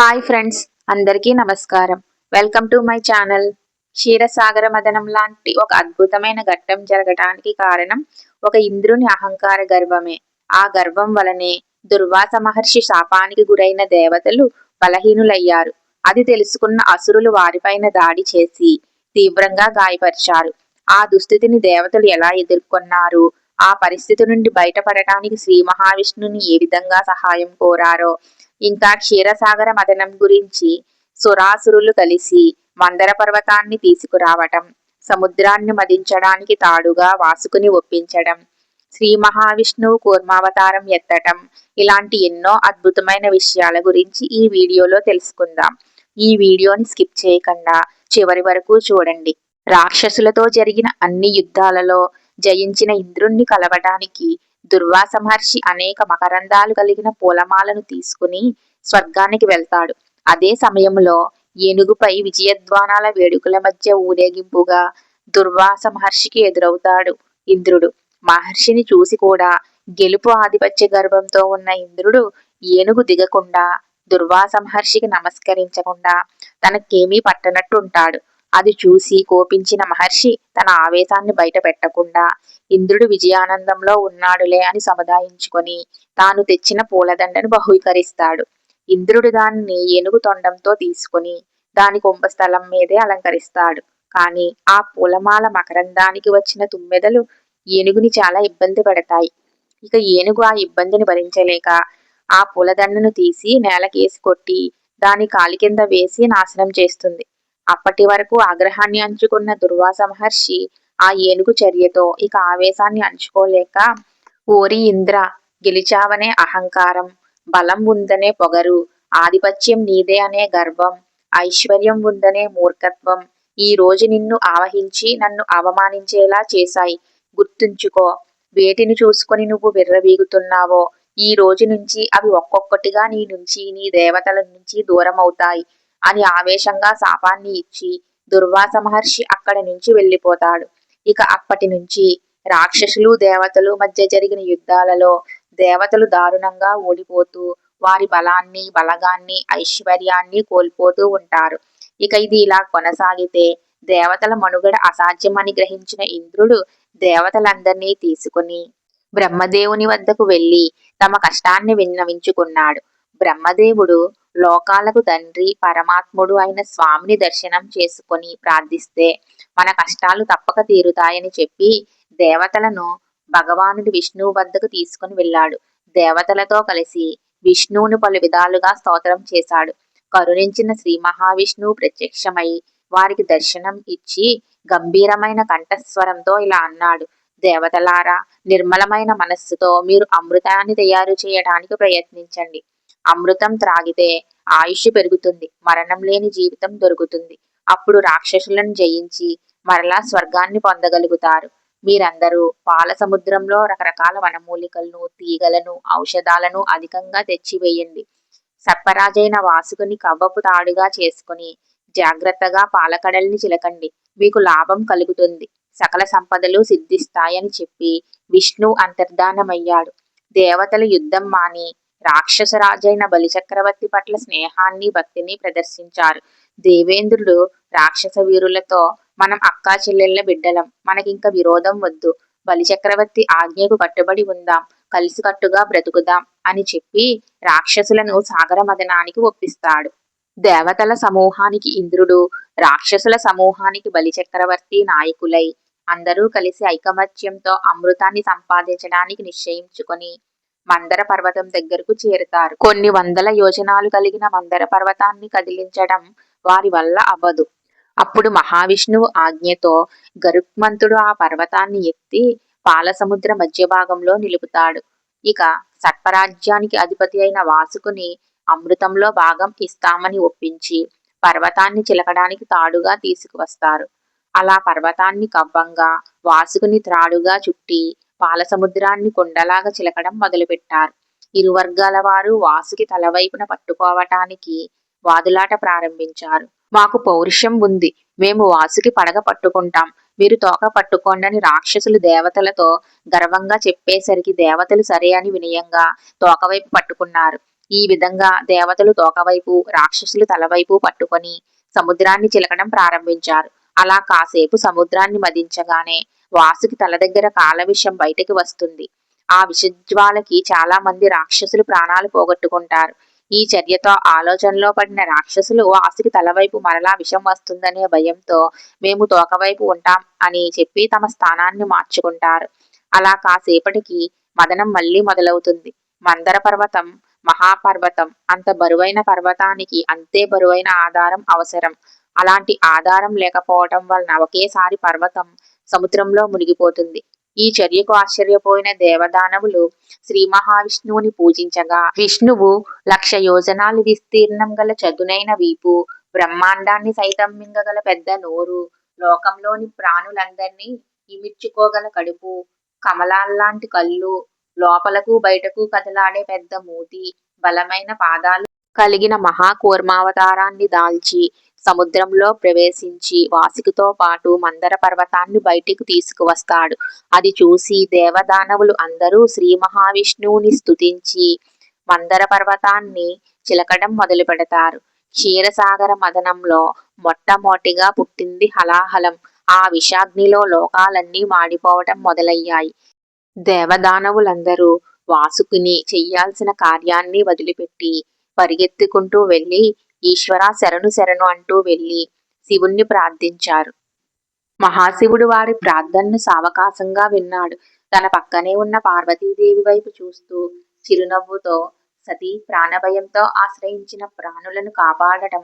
Hi friends అందరికీ నమస్కారం. Welcome to my channel క్షీరసాగర మదనం లాంటి ఒక అద్భుతమైన ఘట్టం జరగటానికి కారణం ఒక ఇంద్రుని అహంకార గర్వమే. ఆ గర్వం వలనే దుర్వాస మహర్షి శాపానికి గురైన దేవతలు బలహీనులయ్యారు. అది తెలుసుకున్న అసురులు వారిపైన దాడి చేసి తీవ్రంగా గాయపరిచారు. ఆ దుస్థితిని దేవతలు ఎలా ఎదుర్కొన్నారు? ఆ పరిస్థితి నుండి బయటపడటానికి శ్రీ మహావిష్ణుని ఏ విధంగా సహాయం కోరారో? ఇంకా క్షీరసాగర మదనం గురించి సురాసురులు కలిసి మందర పర్వతాన్ని తీసుకురావటం సముద్రాన్ని మదించడానికి తాడుగా వాసుకుని ఒప్పించడం శ్రీ మహావిష్ణువు కూర్మావతారం ఎత్తటం ఇలాంటి ఎన్నో అద్భుతమైన విషయాల గురించి ఈ వీడియోలో తెలుసుకుందాం. ఈ వీడియోని స్కిప్ చేయకుండా చివరి వరకు చూడండి. రాక్షసులతో జరిగిన అన్ని యుద్ధాలలో జయించిన ఇంద్రుణ్ణి కలవటానికి దుర్వాస మహర్షి అనేక మకరందాలు కలిగిన పూలమాలను తీసుకుని స్వర్గానికి వెళ్తాడు. అదే సమయంలో ఏనుగుపై విజయధ్వానాల వేడుకల మధ్య ఊరేగింపుగా దుర్వాస మహర్షికి ఎదురవుతాడు ఇంద్రుడు. మహర్షిని చూసి కూడా గెలుపు ఆధిపత్య గర్భంతో ఉన్న ఇంద్రుడు ఏనుగు దిగకుండా దుర్వాస మహర్షికి నమస్కరించకుండా తనకేమీ పట్టనట్టుంటాడు. అది చూసి కోపించిన మహర్షి తన ఆవేశాన్ని బయట పెట్టకుండా ఇంద్రుడు విజయానందంలో ఉన్నాడులే అని సముదాయించుకొని తాను తెచ్చిన పూలదండను బహుకరిస్తాడు. ఇంద్రుడు దాన్ని ఏనుగు తొండంతో తీసుకుని దాని కుంభస్థలం మీదే అలంకరిస్తాడు. కాని ఆ పూలమాల మకరందానికి వచ్చిన తుమ్మెదలు ఏనుగుని చాలా ఇబ్బంది పెడతాయి. ఇక ఏనుగు ఆ ఇబ్బందిని భరించలేక ఆ పూలదండను తీసి నేలకేసి కొట్టి దాని కాలి కింద వేసి నాశనం చేస్తుంది. అప్పటి వరకు ఆగ్రహాన్ని అంచుకున్న దుర్వాస మహర్షి ఆ ఏనుగు చర్యతో ఇక ఆవేశాన్ని అంచుకోలేక ఓరి ఇంద్ర గెలిచావనే అహంకారం బలం ఉందనే పొగరు ఆధిపత్యం నీదే అనే గర్వం ఐశ్వర్యం ఉందనే మూర్ఖత్వం ఈ రోజు నిన్ను ఆవహించి నన్ను అవమానించేలా చేశాయి. గుర్తుంచుకో వేటిని చూసుకొని నువ్వు విర్రవీగుతున్నావో ఈ రోజు నుంచి అవి ఒక్కొక్కటిగా నీ నుంచి నీ దేవతల నుంచి దూరం అవుతాయి అని ఆవేశంగా శాపాన్ని ఇచ్చి దుర్వాస మహర్షి అక్కడి నుంచి వెళ్ళిపోతాడు. ఇక అప్పటి నుంచి రాక్షసులు దేవతలు మధ్య జరిగిన యుద్ధాలలో దేవతలు దారుణంగా ఓడిపోతూ వారి బలాన్ని బలగాన్ని ఐశ్వర్యాన్ని కోల్పోతూ ఉంటారు. ఇక ఇది ఇలా కొనసాగితే దేవతల మనుగడ అసాధ్యమని గ్రహించిన ఇంద్రుడు దేవతలందరినీ తీసుకుని బ్రహ్మదేవుని వద్దకు వెళ్ళి తమ కష్టాన్ని విన్నవించుకున్నాడు. బ్రహ్మదేవుడు లోకాలకు తండ్రి పరమాత్ముడు అయిన స్వామిని దర్శనం చేసుకొని ప్రార్థిస్తే మన కష్టాలు తప్పక తీరుతాయని చెప్పి దేవతలను భగవానుడి విష్ణువు వద్దకు తీసుకుని వెళ్ళాడు. దేవతలతో కలిసి విష్ణువును పలు విధాలుగా స్తోత్రం చేశాడు. కరుణించిన శ్రీ మహావిష్ణువు ప్రత్యక్షమై వారికి దర్శనం ఇచ్చి గంభీరమైన కంఠస్వరంతో ఇలా అన్నాడు. దేవతలారా నిర్మలమైన మనస్సుతో మీరు అమృతాన్ని తయారు చేయడానికి ప్రయత్నించండి. అమృతం త్రాగితే ఆయుష్ పెరుగుతుంది మరణం లేని జీవితం దొరుకుతుంది. అప్పుడు రాక్షసులను జయించి మరలా స్వర్గాన్ని పొందగలుగుతారు. మీరందరూ పాల సముద్రంలో రకరకాల వనమూలికలను తీగలను ఔషధాలను అధికంగా తెచ్చివేయండి. సర్పరాజైన వాసుకుని కవ్వపు తాడుగా చేసుకుని జాగ్రత్తగా పాలకడల్ని చిలకండి. మీకు లాభం కలుగుతుంది. సకల సంపదలు సిద్ధిస్తాయని చెప్పి విష్ణు అంతర్ధానమయ్యాడు. దేవతలు యుద్ధం మాని రాక్షసరాజైన బలిచక్రవర్తి పట్ల స్నేహాన్ని భక్తిని ప్రదర్శించారు. దేవేంద్రుడు రాక్షస వీరులతో మనం అక్కా చెల్లెళ్ళ బిడ్డలం మనకింక విరోధం వద్దు. బలిచక్రవర్తి ఆజ్ఞకు కట్టుబడి ఉందాం కలిసికట్టుగా బ్రతుకుదాం అని చెప్పి రాక్షసులను సాగర మదనానికి ఒప్పిస్తాడు. దేవతల సమూహానికి ఇంద్రుడు రాక్షసుల సమూహానికి బలిచక్రవర్తి నాయకులై అందరూ కలిసి ఐకమత్యంతో అమృతాన్ని సంపాదించడానికి నిశ్చయించుకొని మందర పర్వతం దగ్గరకు చేరుతారు. కొన్ని వందల యోజనాలు కలిగిన మందర పర్వతాన్ని కదిలించడం వారి వల్ల అవ్వదు. అప్పుడు మహావిష్ణువు ఆజ్ఞతో గరుక్మంతుడు ఆ పర్వతాన్ని ఎత్తి పాలసముద్ర మధ్య భాగంలో నిలుపుతాడు. ఇక సర్పరాజ్యానికి అధిపతి అయిన వాసుకుని అమృతంలో భాగం ఇస్తామని ఒప్పించి పర్వతాన్ని చిలకడానికి తాడుగా తీసుకువస్తారు. అలా పర్వతాన్ని కవ్వంగా వాసుకుని త్రాడుగా చుట్టి పాల సముద్రాన్ని కొండలాగా చిలకడం మొదలుపెట్టారు. ఇరు వర్గాల వారు వాసుకి తలవైపున పట్టుకోవటానికి వాదులాట ప్రారంభించారు. మాకు పౌరుషం ఉంది. మేము వాసుకి పడగ పట్టుకుంటాం. మీరు తోక పట్టుకోండని రాక్షసులు దేవతలతో గర్వంగా చెప్పేసరికి దేవతలు సరే అని వినయంగా తోకవైపు పట్టుకున్నారు. ఈ విధంగా దేవతలు తోకవైపు రాక్షసులు తలవైపు పట్టుకొని సముద్రాన్ని చిలకడం ప్రారంభించారు. అలా కాసేపు సముద్రాన్ని మదించగానే వాసుకి తల దగ్గర కాల విషం బయటకి వస్తుంది. ఆ విషజ్వాలకి చాలా మంది రాక్షసులు ప్రాణాలు పోగొట్టుకుంటారు. ఈ చర్యతో ఆలోచనలో పడిన రాక్షసులు వాసుకి తలవైపు మరలా విషం వస్తుందనే భయంతో మేము తోకవైపు ఉంటాం అని చెప్పి తమ స్థానాన్ని మార్చుకుంటారు. అలా కాసేపటికి మదనం మళ్ళీ మొదలవుతుంది. మందర పర్వతం మహాపర్వతం అంత బరువైన పర్వతానికి అంతే బరువైన ఆధారం అవసరం. అలాంటి ఆధారం లేకపోవటం వలన ఒకేసారి పర్వతం సముద్రంలో మునిగిపోతుంది. ఈ చర్యకు ఆశ్చర్యపోయిన దేవదానవులు శ్రీ మహావిష్ణువుని పూజించగా విష్ణువు లక్ష యోజనాలు విస్తీర్ణం గల చదునైన వీపు బ్రహ్మాండాన్ని సైతం మింగగల పెద్ద నోరు లోకంలోని ప్రాణులందరినీ ఇమిడ్చుకోగల కడుపు కమలాల్లాంటి కళ్ళు లోపలకు బయటకు కదలాడే పెద్ద మూతి బలమైన పాదాలు కలిగిన మహాకూర్మావతారాన్ని దాల్చి సముద్రంలో ప్రవేశించి వాసుకుతో పాటు మందర పర్వతాన్ని బయటికి తీసుకువస్తాడు. అది చూసి దేవదానవులు అందరూ శ్రీ మహావిష్ణువుని స్తుతించి మందర పర్వతాన్ని చిలకడం మొదలు పెడతారు క్షీరసాగర మదనంలో మొట్టమొదటిగా పుట్టింది హలాహలం. ఆ విషాగ్నిలో లోకాలన్నీ మాడిపోవటం మొదలయ్యాయి. దేవదానవులందరూ వాసుకుని చెయ్యాల్సిన కార్యాన్ని వదిలిపెట్టి పరిగెత్తుకుంటూ వెళ్ళి ఈశ్వర శరణు శరణు అంటూ వెళ్ళి శివుణ్ణి ప్రార్థించారు. మహాశివుడు వారి ప్రార్థనను సావకాశంగా విన్నాడు. తన పక్కనే ఉన్న పార్వతీదేవి వైపు చూస్తూ చిరునవ్వుతో సతీ ప్రాణభయంతో ఆశ్రయించిన ప్రాణులను కాపాడటం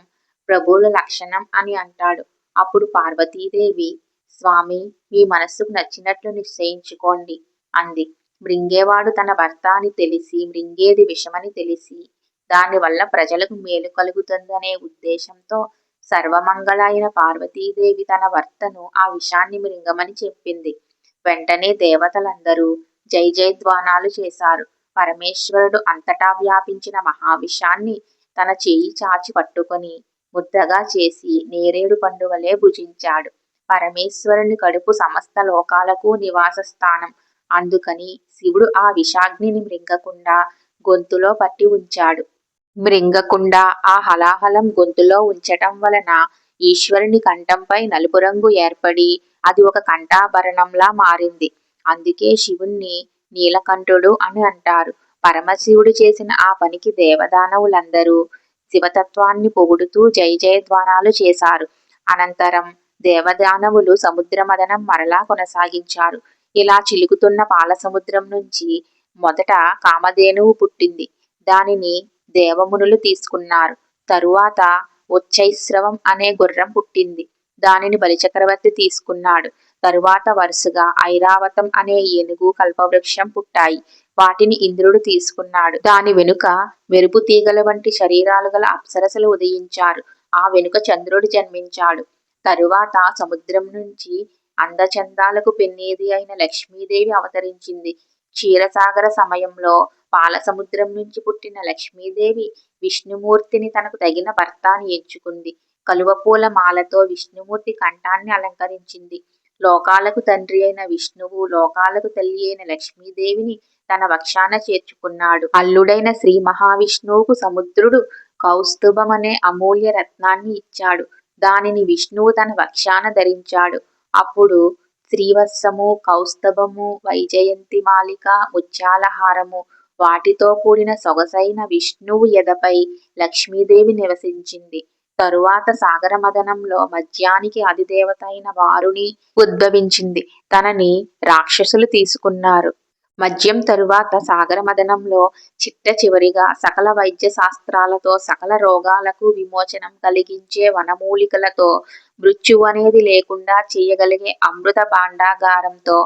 ప్రభువుల లక్షణం అని అంటాడు. అప్పుడు పార్వతీదేవి స్వామి మీ మనస్సుకు నచ్చినట్లు నిశ్చయించుకోండి అంది. మృంగేవాడు తన భర్త అని తెలిసి మృంగేది విషమని తెలిసి దానివల్ల ప్రజలకు మేలు కలుగుతుందనే ఉద్దేశంతో సర్వమంగళ అయిన పార్వతీదేవి తన భర్తను ఆ విషాన్ని మృంగమని చెప్పింది. వెంటనే దేవతలందరూ జై జయధ్వానాలు చేశారు. పరమేశ్వరుడు అంతటా వ్యాపించిన మహావిషాన్ని తన చేయి చాచి పట్టుకొని ముద్దగా చేసి నేరేడు పండువలే భుజించాడు. పరమేశ్వరుని కడుపు సమస్త లోకాలకు నివాస స్థానం. అందుకని శివుడు ఆ విషాగ్నిని మృంగకుండా గొంతులో పట్టి ఉంచాడు. మృంగకుండా ఆ హలాహలం గొంతులో ఉంచటం వలన ఈశ్వరుని కంఠంపై నలుపు రంగు ఏర్పడి అది ఒక కంఠాభరణంలా మారింది. అందుకే శివుణ్ణి నీలకంఠుడు అని అంటారు. పరమశివుడు చేసిన ఆ పనికి దేవదానవులందరూ శివతత్వాన్ని పొగుడుతూ జయ జయధ్వానాలు చేశారు. అనంతరం దేవదానవులు సముద్రమదనం మరలా కొనసాగించారు. ఇలా చిలుకుతున్న పాల సముద్రం నుంచి మొదట కామధేనువు పుట్టింది. దానిని దేవమునులు తీసుకున్నారు. తరువాత ఉచ్చైశ్రవం అనే గుర్రం పుట్టింది. దానిని బలిచక్రవర్తి తీసుకున్నాడు. తరువాత వరుసగా ఐరావతం అనే ఏనుగు కల్పవృక్షం పుట్టాయి. వాటిని ఇంద్రుడు తీసుకున్నాడు. దాని వెనుక మెరుపు తీగల వంటి శరీరాలు గల అప్సరసలు ఉదయించారు. ఆ వెనుక చంద్రుడు జన్మించాడు. తరువాత సముద్రం నుంచి అందచందాలకు పెన్నేది అయిన లక్ష్మీదేవి అవతరించింది. క్షీరసాగర సమయంలో పాల సముద్రం నుంచి పుట్టిన లక్ష్మీదేవి విష్ణుమూర్తిని తనకు తగిన భర్తాన్ని ఎంచుకుంది. కలువపూల మాలతో విష్ణుమూర్తి కంఠాన్ని అలంకరించింది. లోకాలకు తండ్రి అయిన విష్ణువు లోకాలకు తల్లి అయిన లక్ష్మీదేవిని తన వక్షాన చేర్చుకున్నాడు. అల్లుడైన శ్రీ మహావిష్ణువుకు సముద్రుడు కౌస్తుభం అనే అమూల్య రత్నాన్ని ఇచ్చాడు. దానిని విష్ణువు తన వక్షాన ధరించాడు. అప్పుడు శ్రీవత్సము కౌస్తభము వైజయంతి మాలిక ముత్యాలహారము వాటితో కూడిన సొగసైన విష్ణువు ఎదపై లక్ష్మీదేవి నివసించింది. తరువాత సాగర మదనంలో మద్యానికి అధిదేవత అయిన వారుని ఉద్భవించింది. తనని రాక్షసులు తీసుకున్నారు. మద్యం తరువాత సాగర మదనంలో చిట్ట చివరిగా సకల వైద్య శాస్త్రాలతో సకల రోగాలకు విమోచనం కలిగించే వనమూలికలతో మృత్యు అనేది లేకుండా చేయగలిగే అమృత భాండాగారంతో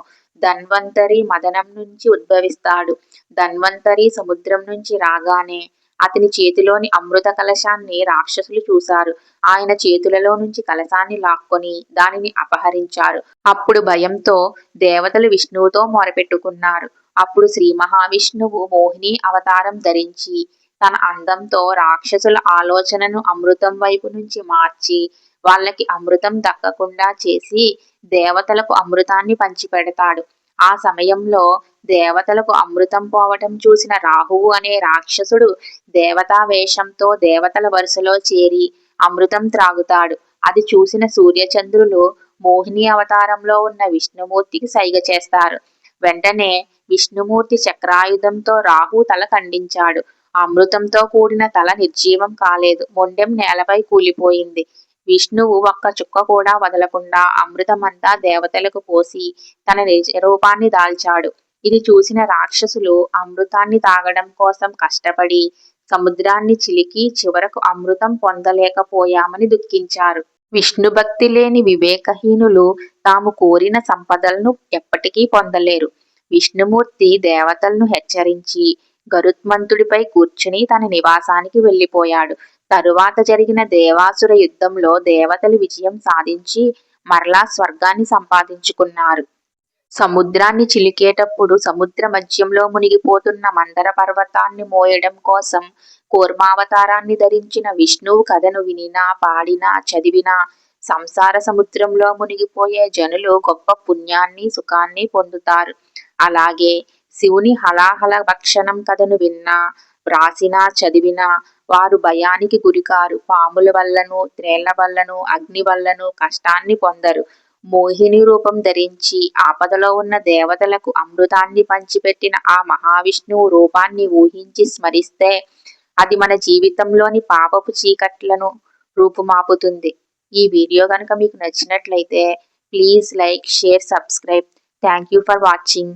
ధన్వంతరి మదనం నుంచి ఉద్భవిస్తాడు. ధన్వంతరి సముద్రం నుంచి రాగానే అతని చేతిలోని అమృత కలశాన్ని రాక్షసులు చూశారు. ఆయన చేతులలో నుంచి కలశాన్ని లాక్కొని దానిని అపహరించారు. అప్పుడు భయంతో దేవతలు విష్ణువుతో మొరపెట్టుకున్నారు. అప్పుడు శ్రీ మహావిష్ణువు మోహిని అవతారం ధరించి తన అందంతో రాక్షసుల ఆలోచనను అమృతం వైపు నుంచి మార్చి వాళ్ళకి అమృతం దక్కకుండా చేసి దేవతలకు అమృతాన్ని పంచిపెడతాడు. ఆ సమయంలో దేవతలకు అమృతం పోవటం చూసిన రాహువు అనే రాక్షసుడు దేవతా వేషంతో దేవతల వరుసలో చేరి అమృతం త్రాగుతాడు. అది చూసిన సూర్యచంద్రులు మోహిని అవతారంలో ఉన్న విష్ణుమూర్తికి సైగ చేస్తారు. వెంటనే విష్ణుమూర్తి చక్రాయుధంతో రాహు తల ఖండించాడు. అమృతంతో కూడిన తల నిర్జీవం కాలేదు. మొండెం నేలపై కూలిపోయింది. విష్ణువు ఒక్క చుక్క కూడా వదలకుండా అమృతమంతా దేవతలకు పోసి తన నిజ రూపాన్ని దాల్చాడు. ఇది చూసిన రాక్షసులు అమృతాన్ని తాగడం కోసం కష్టపడి సముద్రాన్ని చిలికి చివరకు అమృతం పొందలేకపోయామని దుఃఖించారు. విష్ణు భక్తి లేని వివేకహీనులు తాము కోరిన సంపదలను ఎప్పటికీ పొందలేరు. విష్ణుమూర్తి దేవతలను హెచ్చరించి గరుత్మంతుడిపై కూర్చుని తన నివాసానికి వెళ్ళిపోయాడు. తరువాత జరిగిన దేవాసుర యుద్ధంలో దేవతలు విజయం సాధించి మరలా స్వర్గాన్ని సంపాదించుకున్నారు. సముద్రాన్ని చిలికేటప్పుడు సముద్ర మధ్యంలో మునిగిపోతున్న మందర పర్వతాన్ని మోయడం కోసం కూర్మావతారాన్ని ధరించిన విష్ణువు కథను వినినా పాడినా చదివినా సంసార సముద్రంలో మునిగిపోయే జనులు గొప్ప పుణ్యాన్ని సుఖాన్ని పొందుతారు. అలాగే శివుని హలాహల భక్షణం కథను విన్నా వ్రాసినా చదివినా వారు భయానికి గురికారు. పాముల వల్లను త్రేళ్ళ వల్లను అగ్ని వల్లను కష్టాన్ని పొందరు. మోహిని రూపం ధరించి ఆపదలో ఉన్న దేవతలకు అమృతాన్ని పంచిపెట్టిన ఆ మహావిష్ణువు రూపాన్ని ఊహించి స్మరిస్తే అది మన జీవితంలోని పాపపు చీకట్లను రూపుమాపుతుంది. ఈ వీడియో కనుక మీకు నచ్చినట్లయితే please like share subscribe. Thank you for watching.